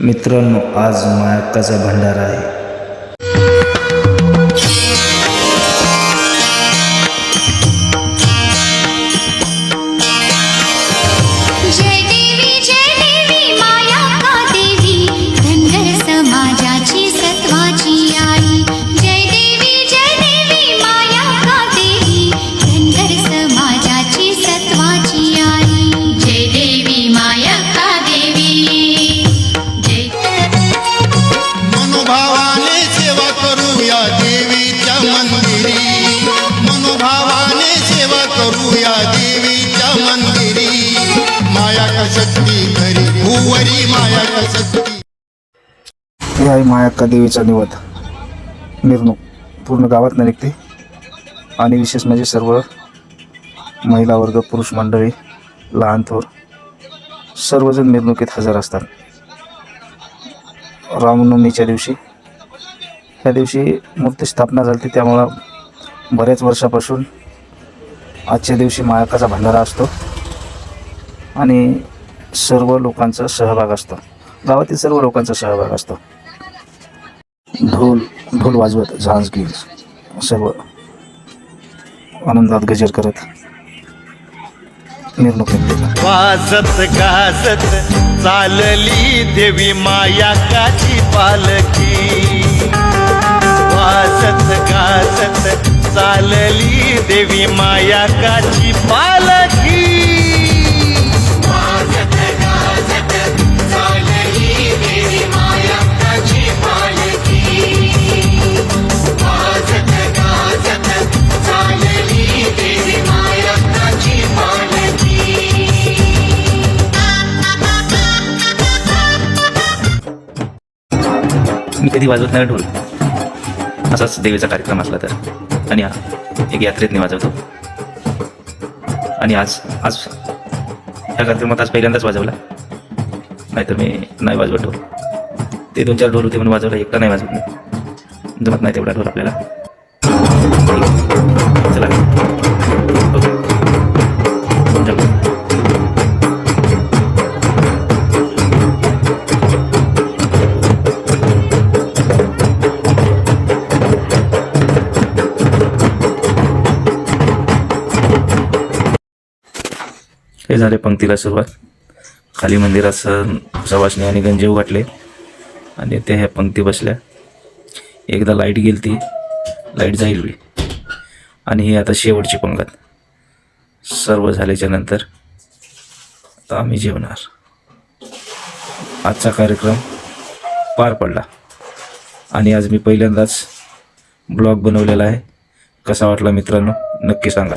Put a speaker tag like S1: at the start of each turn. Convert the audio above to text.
S1: मित्रांनो आज मायक्काचा भंडार आहे?
S2: शक्ती माया शक्ती?
S1: आहे मायक्का देवीचा निवद मिरवणूक. पूर्ण गावात निघते. आणि विशेष म्हणजे सर्व महिला वर्ग पुरुष मंडळी लहान थोर सर्वजण मिरवणुकीत हजर असतात. रामनवमीच्या दिवशी त्या दिवशी मूर्ती स्थापना झाली त्यामुळं बऱ्याच वर्षापासून आजच्या दिवशी मायकाचा भंडारा असतो. आणि सर्व लोकांचा सहभाग असतो. गावातील सर्व लोकांचा सहभाग असतो. ढोल ढोल वाजवत झांज घेत सर्व आनंदात गजर करत मिरवणूक
S3: वाजत गाजत चालली देवी माया काची पालकी वाजत गाजत चालली देवी माया काची पालकी
S4: मी कधी वाजवत नाही ढोल. असाच देवीचा कार्यक्रम असला तर. आणि एक यात्रेतनी वाजवतो. आणि आज आज ह्या कार्यक्रमात आज पहिल्यांदाच वाजवला. नाहीतर मी नाही वाजवत ढोल. ते दोन चार ढोल होते म्हणून वाजवला एकटा नाही वाजवत मी. जमत नाही तेवढा ढोल आपल्याला. हे झाले पंक्तीला सुरुवात. खाली मंदिरात सण सवासणी आणि गंजीव वाटले आणि ते ह्या पंक्ती बसल्या. एकदा लाइट गेली ती लाइट जाईल. बी आणि ही आता शेवटची पंगत. सर्व झाल्याच्यानंतर आता आम्ही जेवणार. आजचा कार्यक्रम पार पडला. आणि आज मी पहिल्यांदाच ब्लॉग बनवलेला आहे. कसा वाटला मित्रांनो नक्की सांगा.